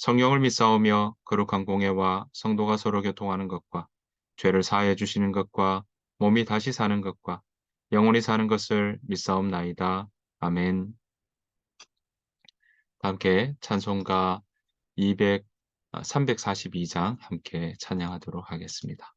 성령을 믿사오며 거룩한 공예와 성도가 서로 교통하는 것과 죄를 사하여 주시는 것과 몸이 다시 사는 것과 영원히 사는 것을 믿사옵나이다. 아멘. 함께 찬송가 200, 342장 함께 찬양하도록 하겠습니다.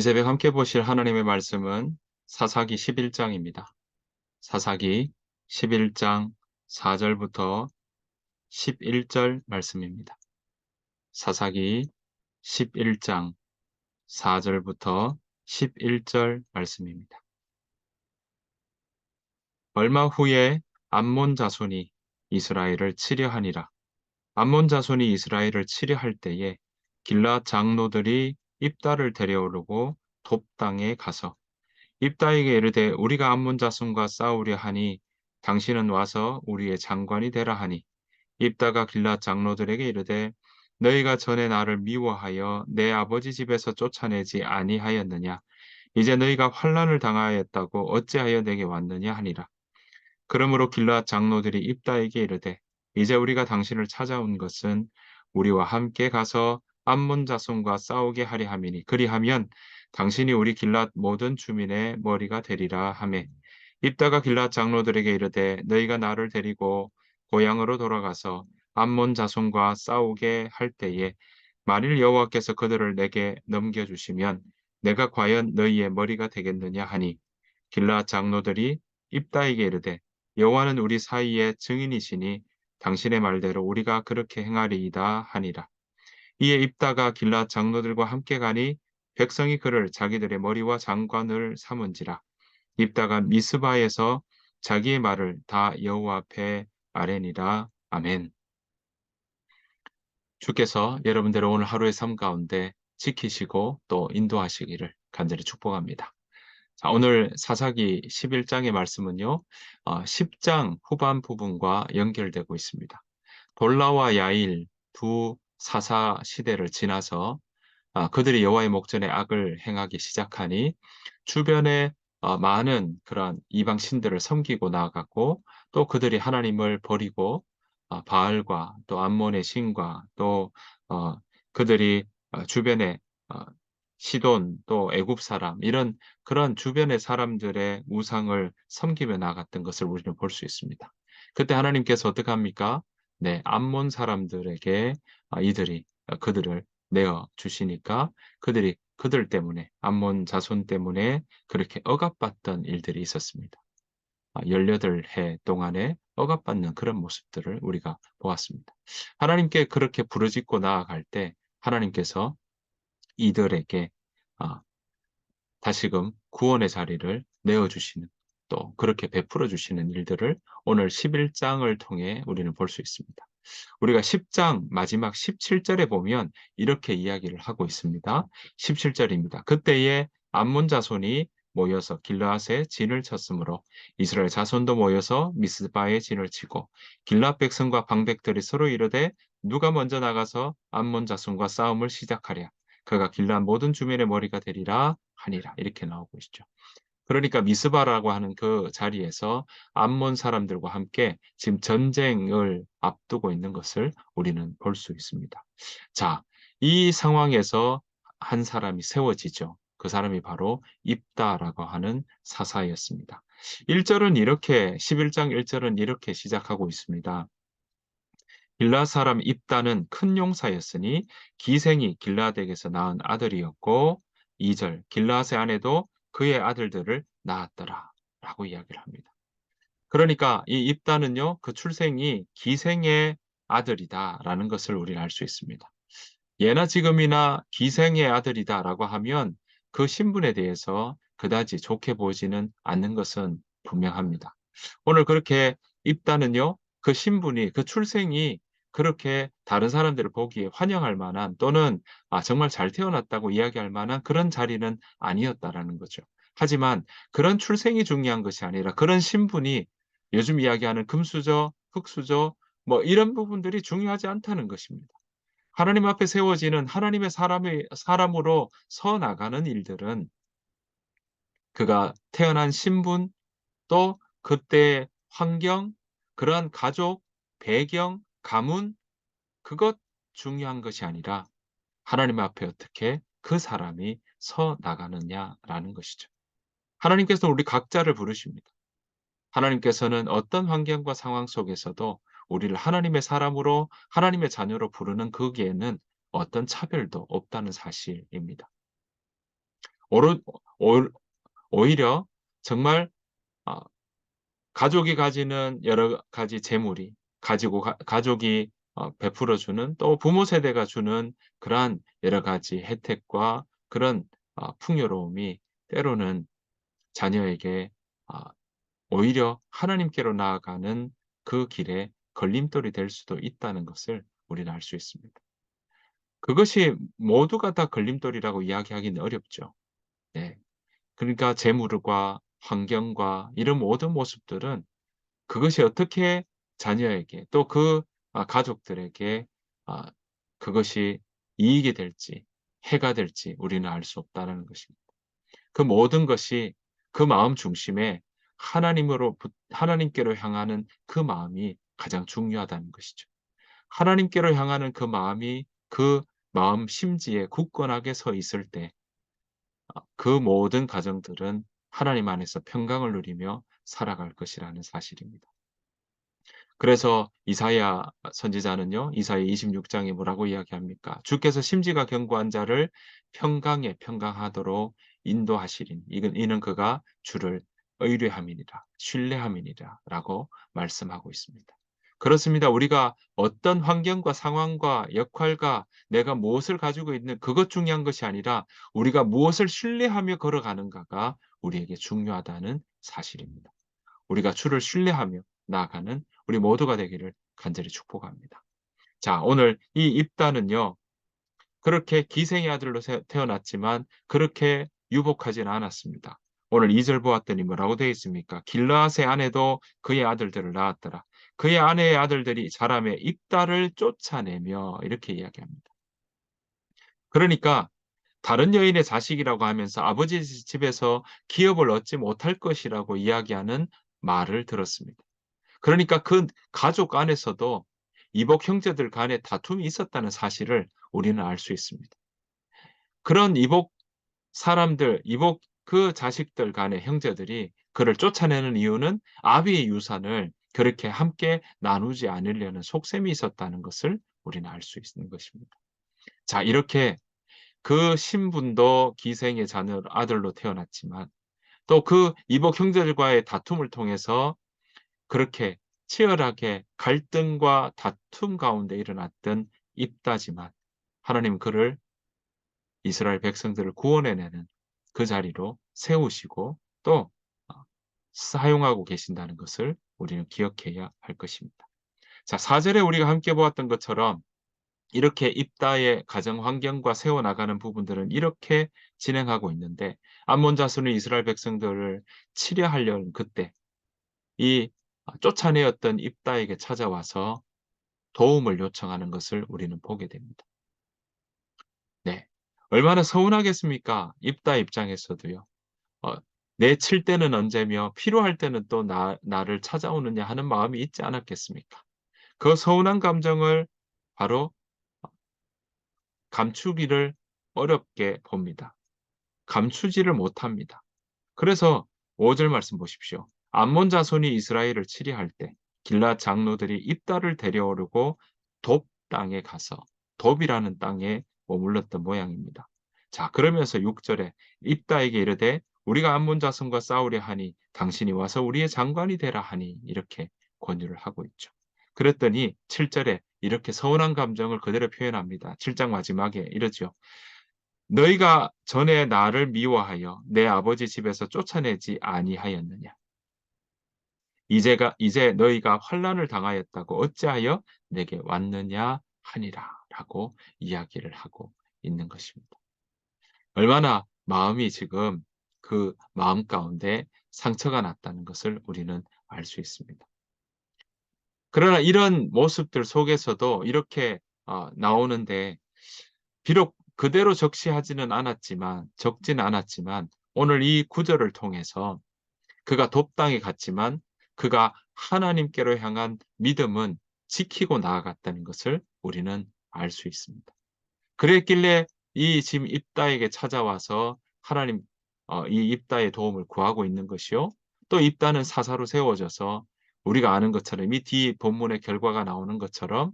이 새벽 함께 보실 하나님의 말씀은 사사기 11장입니다. 사사기 11장 4절부터 11절 말씀입니다. 사사기 11장 4절부터 11절 말씀입니다. 얼마 후에 암몬 자손이 이스라엘을 치려 하니라. 암몬 자손이 이스라엘을 치려 할 때에 길라 장로들이 입다를 데려오르고 돕 땅에 가서 입다에게 이르되 우리가 암몬 자손과 싸우려 하니 당신은 와서 우리의 장관이 되라 하니. 입다가 길라 장로들에게 이르되 너희가 전에 나를 미워하여 내 아버지 집에서 쫓아내지 아니하였느냐? 이제 너희가 환란을 당하였다고 어찌하여 내게 왔느냐 하니라. 그러므로 길라 장로들이 입다에게 이르되 이제 우리가 당신을 찾아온 것은 우리와 함께 가서 암몬 자손과 싸우게 하려 함이니 그리하면 당신이 우리 길랏 모든 주민의 머리가 되리라 하매 입다가 길랏 장로들에게 이르되 너희가 나를 데리고 고향으로 돌아가서 암몬 자손과 싸우게 할 때에 만일 여호와께서 그들을 내게 넘겨 주시면 내가 과연 너희의 머리가 되겠느냐 하니 길라 장로들이 입다에게 이르되 여호와는 우리 사이의 증인이시니 당신의 말대로 우리가 그렇게 행하리이다 하니라. 이에 입다가 길라 장로들과 함께 가니 백성이 그를 자기들의 머리와 장관을 삼은지라. 입다가 미스바에서 자기의 말을 다 여호와 앞에 아뢰니라. 아멘. 주께서 여러분들의 오늘 하루의 삶 가운데 지키시고 또 인도하시기를 간절히 축복합니다. 자, 오늘 사사기 11장의 말씀은요, 어, 10장 후반 부분과 연결되고 있습니다. 돌라와 야일 두 사사 시대를 지나서 아, 그들이 여호와의 목전에 악을 행하기 시작하니 주변에 어, 많은 그런 이방 신들을 섬기고 나아갔고 또 그들이 하나님을 버리고 어, 바알과 또 암몬의 신과 또 어, 그들이 어, 주변에 어, 시돈 또 애굽 사람 이런 그런 주변의 사람들의 우상을 섬기며 나갔던 것을 우리는 볼 수 있습니다. 그때 하나님께서 어떻게 합니까? 네, 암몬 사람들에게 아, 이들이 어, 그들을 내어 주시니까 그들이 그들 때문에 암몬 자손 때문에 그렇게 억압받던 일들이 있었습니다. 18해 동안에 억압받는 그런 모습들을 우리가 보았습니다. 하나님께 그렇게 부르짖고 나아갈 때 하나님께서 이들에게 아, 다시금 구원의 자리를 내어주시는 또 그렇게 베풀어 주시는 일들을 오늘 11장을 통해 우리는 볼 수 있습니다. 우리가 10장 마지막 17절에 보면 이렇게 이야기를 하고 있습니다. 17절입니다. 그때에 암몬 자손이 모여서 길라앗에 진을 쳤으므로 이스라엘 자손도 모여서 미스바에 진을 치고 길라앗 백성과 방백들이 서로 이르되 누가 먼저 나가서 암몬 자손과 싸움을 시작하랴 그가 길라앗 모든 주민의 머리가 되리라 하니라 이렇게 나오고 있죠. 그러니까 미스바라고 하는 그 자리에서 암몬 사람들과 함께 지금 전쟁을 앞두고 있는 것을 우리는 볼 수 있습니다. 자, 이 상황에서 한 사람이 세워지죠. 그 사람이 바로 입다라고 하는 사사였습니다. 1절은 이렇게 11장 1절은 이렇게 시작하고 있습니다. 길라 사람 입다는 큰 용사였으니 기생이 길라덱에서 낳은 아들이었고 2절 길라앗의 아내도 그의 아들들을 낳았더라 라고 이야기를 합니다. 그러니까 이 입다는요 그 출생이 기생의 아들이다 라는 것을 우리는 알 수 있습니다. 예나 지금이나 기생의 아들이다 라고 하면 그 신분에 대해서 그다지 좋게 보지는 않는 것은 분명합니다. 오늘 그렇게 입다는요 그 신분이 그 출생이 그렇게 다른 사람들을 보기에 환영할 만한 또는 아, 정말 잘 태어났다고 이야기할 만한 그런 자리는 아니었다라는 거죠. 하지만 그런 출생이 중요한 것이 아니라 그런 신분이 요즘 이야기하는 금수저, 흑수저 뭐 이런 부분들이 중요하지 않다는 것입니다. 하나님 앞에 세워지는 하나님의 사람이 사람으로 서 나가는 일들은 그가 태어난 신분 또 그때의 환경, 그러한 가족, 배경, 가문 그것 중요한 것이 아니라 하나님 앞에 어떻게 그 사람이 서 나가느냐라는 것이죠. 하나님께서는 우리 각자를 부르십니다. 하나님께서는 어떤 환경과 상황 속에서도 우리를 하나님의 사람으로 하나님의 자녀로 부르는 거기에는 어떤 차별도 없다는 사실입니다. 오히려 정말 아, 가족이 가지는 여러 가지 재물이 가지고 가, 가족이 어, 베풀어 주는 또 부모 세대가 주는 그러한 여러 가지 혜택과 그런 어, 풍요로움이 때로는 자녀에게 아, 오히려 하나님께로 나아가는 그 길에 걸림돌이 될 수도 있다는 것을 우리는 알 수 있습니다. 그것이 모두가 다 걸림돌이라고 이야기하기는 어렵죠. 네. 그러니까 재물과 환경과 이런 모든 모습들은 그것이 어떻게 자녀에게 또그 가족들에게 아, 그것이 이익이 될지 해가 될지 우리는 알 수 없다는 것입니다. 그 모든 것이 그 마음 중심에 하나님으로 하나님께로 향하는 그 마음이 가장 중요하다는 것이죠. 하나님께로 향하는 그 마음이 그 마음 심지에 굳건하게 서 있을 때 그 모든 가정들은 하나님 안에서 평강을 누리며 살아갈 것이라는 사실입니다. 그래서 이사야 선지자는요. 이사야 26장에 뭐라고 이야기합니까? 주께서 심지가 견고한 자를 평강에 평강하도록 인도하시린 이는 그가 주를 의뢰함이니라 신뢰함이니라 라고 말씀하고 있습니다. 그렇습니다. 우리가 어떤 환경과 상황과 역할과 내가 무엇을 가지고 있는 그것 중요한 것이 아니라 우리가 무엇을 신뢰하며 걸어가는가가 우리에게 중요하다는 사실입니다. 우리가 주를 신뢰하며 나아가는 우리 모두가 되기를 간절히 축복합니다. 자, 오늘 이 입다는요. 그렇게 기생의 아들로 세- 태어났지만 그렇게 유복하진 않았습니다. 오늘 2절 보았더니 뭐라고 되어 있습니까? 길라앗의 아내도 그의 아들들을 낳았더라. 그의 아내의 아들들이 자람의 입다를 쫓아내며 이렇게 이야기합니다. 그러니까 다른 여인의 자식이라고 하면서 아버지 집에서 기업을 얻지 못할 것이라고 이야기하는 말을 들었습니다. 그러니까 그 가족 안에서도 이복 형제들 간에 다툼이 있었다는 사실을 우리는 알 수 있습니다. 그런 이복 사람들, 이복 그 자식들 간의 형제들이 그를 쫓아내는 이유는 아비의 유산을 그렇게 함께 나누지 않으려는 속셈이 있었다는 것을 우리는 알 수 있는 것입니다. 자, 이렇게 그 신분도 기생의 자녀 아들로 태어났지만 또 그 이복 형제들과의 다툼을 통해서 그렇게 치열하게 갈등과 다툼 가운데 일어났던 입다지만 하나님 그를 이스라엘 백성들을 구원해내는 그 자리로 세우시고 또 어, 사용하고 계신다는 것을 우리는 기억해야 할 것입니다. 자, 4절에 우리가 함께 보았던 것처럼 이렇게 입다의 가정 환경과 세워나가는 부분들은 이렇게 진행하고 있는데 암몬 자손이 이스라엘 백성들을 치려하려는 그때 이 쫓아내었던 입다에게 찾아와서 도움을 요청하는 것을 우리는 보게 됩니다. 네. 얼마나 서운하겠습니까? 입다 입장에서도요. 어, 내칠 때는 언제며 필요할 때는 또 나, 나를 찾아오느냐 하는 마음이 있지 않았겠습니까? 그 서운한 감정을 바로 감추기를 어렵게 봅니다. 감추지를 못합니다. 그래서 5절 말씀 보십시오. 암몬 자손이 이스라엘을 치리할 때 길라 장로들이 입다를 데려오르고 돕 땅에 가서 돕이라는 땅에 머물렀던 모양입니다. 자, 그러면서 6절에 입다에게 이르되 우리가 암몬 자손과 싸우려 하니 당신이 와서 우리의 장관이 되라 하니 이렇게 권유를 하고 있죠. 그랬더니 7절에 이렇게 서운한 감정을 그대로 표현합니다. 7장 마지막에 이러죠. 너희가 전에 나를 미워하여 내 아버지 집에서 쫓아내지 아니하였느냐? 이제가 이제 너희가 환란을 당하였다고 어찌하여 내게 왔느냐 하니라라고 이야기를 하고 있는 것입니다. 얼마나 마음이 지금 그 마음 가운데 상처가 났다는 것을 우리는 알 수 있습니다. 그러나 이런 모습들 속에서도 이렇게 어, 나오는데 비록 그대로 적시하지는 않았지만 적지는 않았지만 오늘 이 구절을 통해서 그가 돕당에 갔지만 그가 하나님께로 향한 믿음은 지키고 나아갔다는 것을 우리는 알 수 있습니다. 그랬길래 이 지금 입다에게 찾아와서 하나님 어, 이 입다의 도움을 구하고 있는 것이요. 또 입다는 사사로 세워져서 우리가 아는 것처럼 이 뒤 본문의 결과가 나오는 것처럼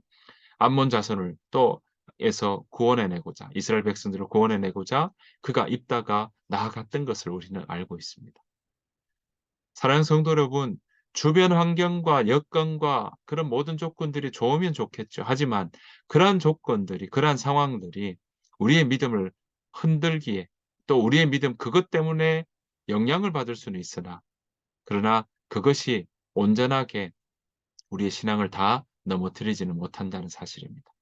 암몬 자손을 또 에서 구원해내고자 이스라엘 백성들을 구원해내고자 그가 입다가 나아갔던 것을 우리는 알고 있습니다. 사랑하는 성도 여러분, 주변 환경과 여건과 그런 모든 조건들이 좋으면 좋겠죠. 하지만 그러한 조건들이, 그러한 상황들이 우리의 믿음을 흔들기에 또 우리의 믿음 그것 때문에 영향을 받을 수는 있으나 그러나 그것이 온전하게 우리의 신앙을 다 넘어뜨리지는 못한다는 사실입니다.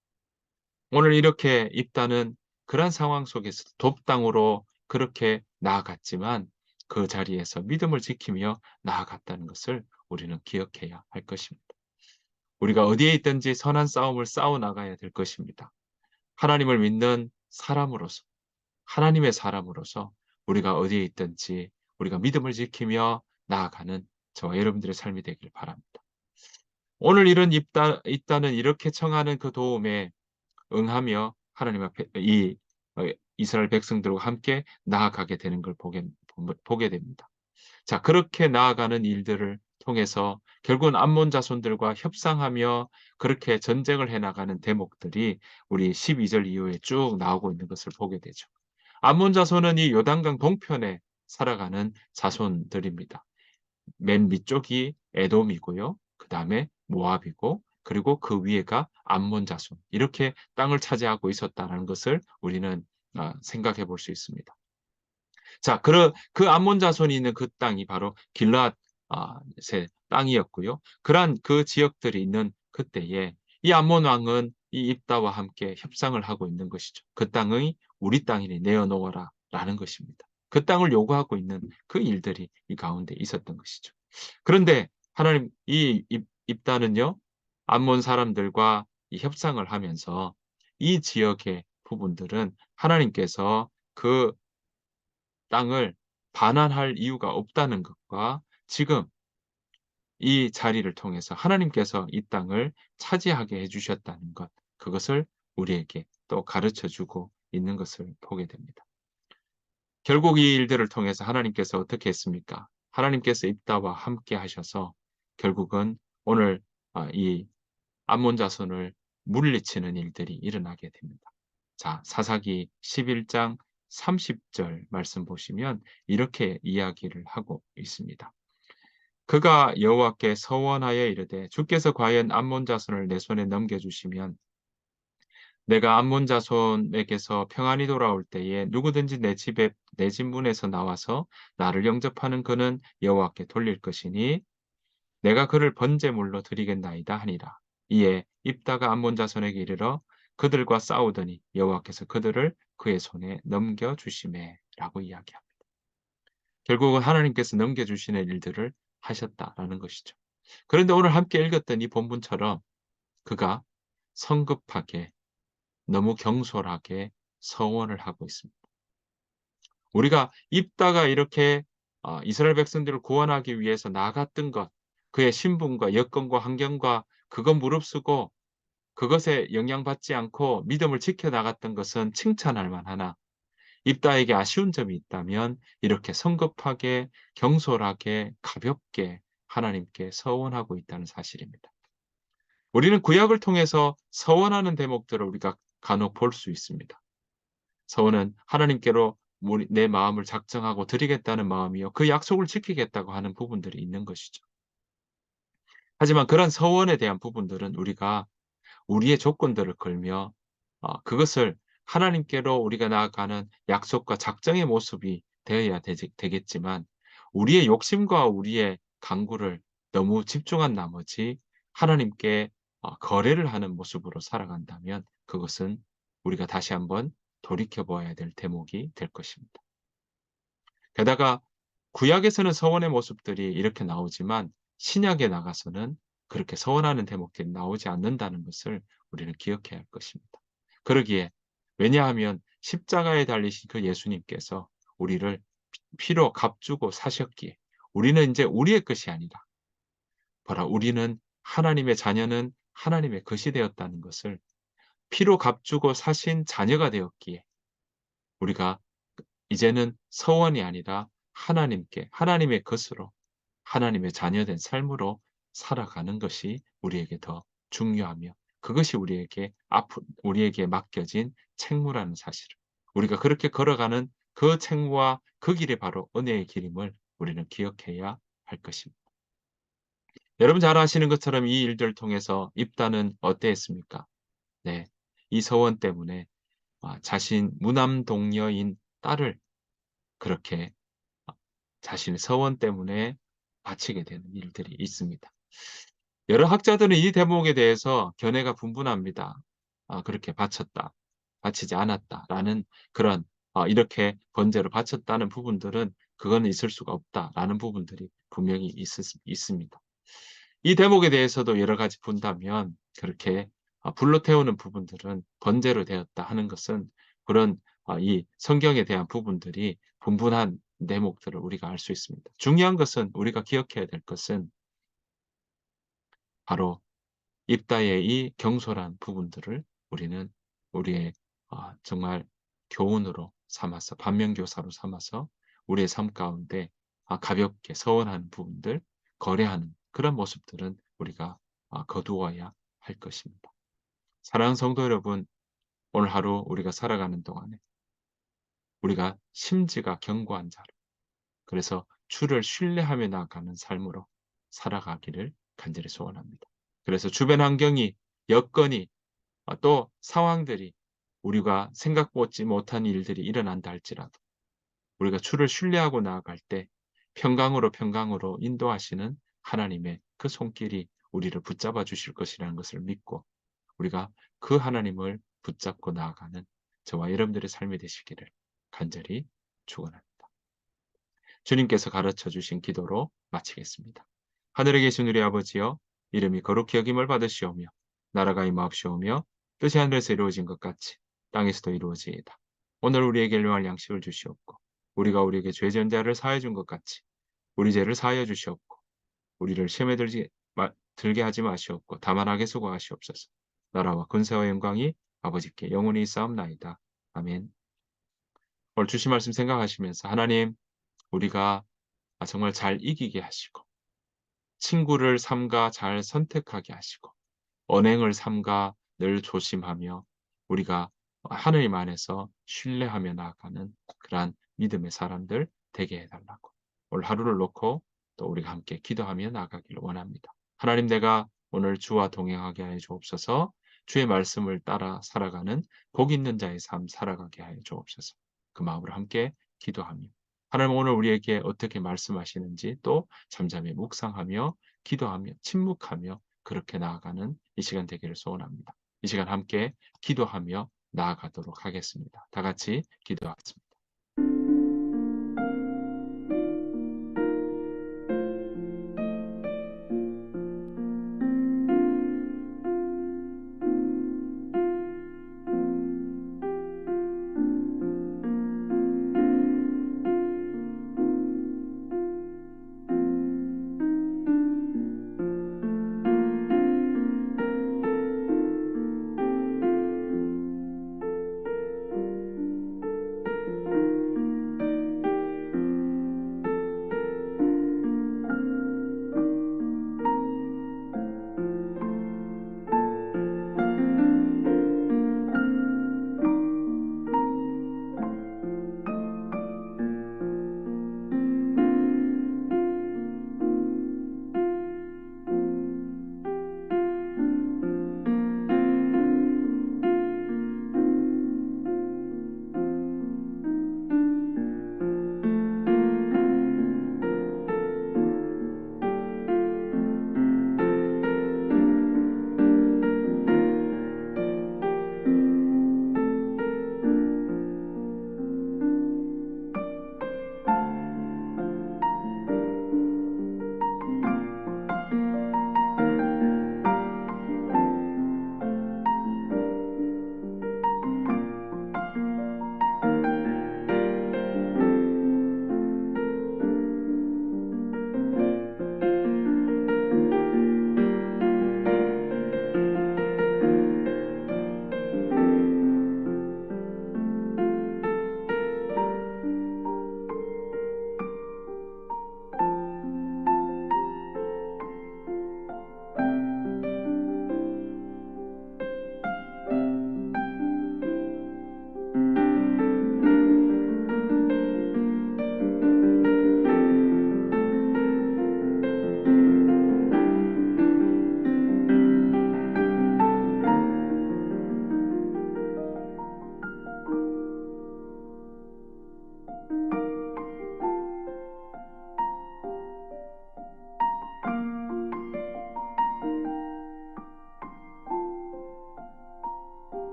오늘 이렇게 입다는 그러한 상황 속에서 돕당으로 그렇게 나아갔지만 그 자리에서 믿음을 지키며 나아갔다는 것을 우리는 기억해야 할 것입니다. 우리가 어디에 있든지 선한 싸움을 싸워 나가야 될 것입니다. 하나님을 믿는 사람으로서 하나님의 사람으로서 우리가 어디에 있든지 우리가 믿음을 지키며 나아가는 저와 여러분들의 삶이 되길 바랍니다. 오늘 이런 입다, 입다는 이렇게 청하는 그 도움에 응하며 하나님 앞에 이 어, 이스라엘 백성들과 함께 나아가게 되는 걸 보게, 보게 됩니다. 자, 그렇게 나아가는 일들을 통해서 결국은 암몬 자손들과 협상하며 그렇게 전쟁을 해나가는 대목들이 우리 12절 이후에 쭉 나오고 있는 것을 보게 되죠. 암몬 자손은 이 요단강 동편에 살아가는 자손들입니다. 맨 밑쪽이 에돔이고요. 그 다음에 모압이고 그리고 그 위에가 암몬 자손 이렇게 땅을 차지하고 있었다는 것을 우리는 어, 생각해 볼 수 있습니다. 자, 그, 그 암몬 자손이 있는 그 땅이 바로 길라 앗의 땅이었고요. 그러한 그 지역들이 있는 그때에 이 암몬 왕은 이 입다와 함께 협상을 하고 있는 것이죠. 그 땅의 우리 땅이니 내어놓아라 라는 것입니다. 그 땅을 요구하고 있는 그 일들이 이 가운데 있었던 것이죠. 그런데 하나님 이 입, 입다는요. 암몬 사람들과 이 협상을 하면서 이 지역의 부분들은 하나님께서 그 땅을 반환할 이유가 없다는 것과 지금 이 자리를 통해서 하나님께서 이 땅을 차지하게 해주셨다는 것, 그것을 우리에게 또 가르쳐 주고 있는 것을 보게 됩니다. 결국 이 일들을 통해서 하나님께서 어떻게 했습니까? 하나님께서 입다와 함께 하셔서 결국은 오늘 아, 이 암몬 자손을 물리치는 일들이 일어나게 됩니다. 자, 사사기 11장 30절 말씀 보시면 이렇게 이야기를 하고 있습니다. 그가 여호와께 서원하여 이르되 주께서 과연 암몬 자손을 내 손에 넘겨 주시면 내가 암몬 자손에게서 평안히 돌아올 때에 누구든지 내 집에 내 집 문에서 나와서 나를 영접하는 그는 여호와께 돌릴 것이니 내가 그를 번제물로 드리겠나이다 하니라. 이에 입다가 암몬 자손에게 이르러 그들과 싸우더니 여호와께서 그들을 그의 손에 넘겨 주심에라고 이야기합니다. 결국은 하나님께서 넘겨 주시는 일들을 하셨다라는 것이죠. 그런데 오늘 함께 읽었던 이 본문처럼 그가 성급하게 너무 경솔하게 서원을 하고 있습니다. 우리가 입다가 이렇게 어, 이스라엘 백성들을 구원하기 위해서 나갔던 것, 그의 신분과 여건과 환경과 그것 무릅쓰고 그것에 영향받지 않고 믿음을 지켜나갔던 것은 칭찬할 만하나 입다에게 아쉬운 점이 있다면 이렇게 성급하게 경솔하게 가볍게 하나님께 서원하고 있다는 사실입니다. 우리는 구약을 통해서 서원하는 대목들을 우리가 간혹 볼 수 있습니다. 서원은 하나님께로 내 마음을 작정하고 드리겠다는 마음이요. 그 약속을 지키겠다고 하는 부분들이 있는 것이죠. 하지만 그런 서원에 대한 부분들은 우리가 우리의 조건들을 걸며 어, 그것을 하나님께로 우리가 나아가는 약속과 작정의 모습이 되어야 되겠지만 우리의 욕심과 우리의 강구를 너무 집중한 나머지 하나님께 어, 거래를 하는 모습으로 살아간다면 그것은 우리가 다시 한번 돌이켜 보아야 될 대목이 될 것입니다. 게다가 구약에서는 서원의 모습들이 이렇게 나오지만 신약에 나가서는 그렇게 서원하는 대목들이 나오지 않는다는 것을 우리는 기억해야 할 것입니다. 그러기에 왜냐하면 십자가에 달리신 그 예수님께서 우리를 피로 값주고 사셨기에 우리는 이제 우리의 것이 아니라 보라 우리는 하나님의 자녀는 하나님의 것이 되었다는 것을 피로 값주고 사신 자녀가 되었기에 우리가 이제는 서원이 아니라 하나님께 하나님의 것으로 하나님의 자녀된 삶으로 살아가는 것이 우리에게 더 중요하며 그것이 우리에게 앞 우리에게 맡겨진 책무라는 사실을 우리가 그렇게 걸어가는 그 책무와 그 길이 바로 은혜의 길임을 우리는 기억해야 할 것입니다. 여러분 잘 아시는 것처럼 이 일들을 통해서 입다는 어땠습니까? 네, 이 서원 때문에 아, 자신 무남 동녀인 딸을 그렇게 자신의 서원 때문에 바치게 되는 일들이 있습니다. 여러 학자들은 이 대목에 대해서 견해가 분분합니다. 아, 그렇게 바쳤다, 바치지 않았다라는 그런 아, 이렇게 번제를 바쳤다는 부분들은 그건 있을 수가 없다라는 부분들이 분명히 있, 있습니다. 이 대목에 대해서도 여러 가지 본다면 그렇게 아, 불러 태우는 부분들은 번제로 되었다 하는 것은 그런 아, 이 성경에 대한 부분들이 분분한 대목들을 우리가 알 수 있습니다. 중요한 것은 우리가 기억해야 될 것은 바로 입다의 이 경솔한 부분들을 우리는 우리의 어, 정말 교훈으로 삼아서 반면교사로 삼아서 우리의 삶 가운데 아, 가볍게 서원하는 부분들 거래하는 그런 모습들은 우리가 아, 거두어야 할 것입니다. 사랑하는 성도 여러분, 오늘 하루 우리가 살아가는 동안에 우리가 심지가 견고한 자로 그래서 주를 신뢰하며 나아가는 삶으로 살아가기를 간절히 소원합니다. 그래서 주변 환경이 여건이 아, 또 상황들이 우리가 생각보지 못한 일들이 일어난다 할지라도 우리가 주를 신뢰하고 나아갈 때 평강으로 평강으로 인도하시는 하나님의 그 손길이 우리를 붙잡아 주실 것이라는 것을 믿고 우리가 그 하나님을 붙잡고 나아가는 저와 여러분들의 삶이 되시기를 간절히 축원합니다. 주님께서 가르쳐 주신 기도로 마치겠습니다. 하늘에 계신 우리 아버지여 이름이 거룩히 여김을 받으시오며 나라가 임하옵시오며 뜻이 하늘에서 이루어진 것 같이 땅에서도 이루어지이다. 오늘 우리에게 일용할 양식을 주시옵고 우리가 우리에게 죄 지은 자를 사하여 준것 같이 우리 죄를 사하여 주시옵고 우리를 시험에 들지 마- 들게 하지 마시옵고 다만 악에 수고하시옵소서. 나라와 근세와 영광이 아버지께 영원히 있사옵나이다. 아멘. 오늘 주신 말씀 생각하시면서 하나님 우리가 아, 정말 잘 이기게 하시고 친구를 삼가 잘 선택하게 하시고 언행을 삼가 늘 조심하며 우리가 하나님 안에서 신뢰하며 나아가는 그러한 믿음의 사람들 되게 해달라고 오늘 하루를 놓고 또 우리가 함께 기도하며 나아가기를 원합니다. 하나님 내가 오늘 주와 동행하게 하여 주옵소서 주의 말씀을 따라 살아가는 복 있는 자의 삶 살아가게 하여 주옵소서 그 마음으로 함께 기도하며 하나님 오늘 우리에게 어떻게 말씀하시는지 또 잠잠히 묵상하며 기도하며 침묵하며 그렇게 나아가는 이 시간 되기를 소원합니다. 이 시간 함께 기도하며 나아가도록 하겠습니다. 다 같이 기도하겠습니다.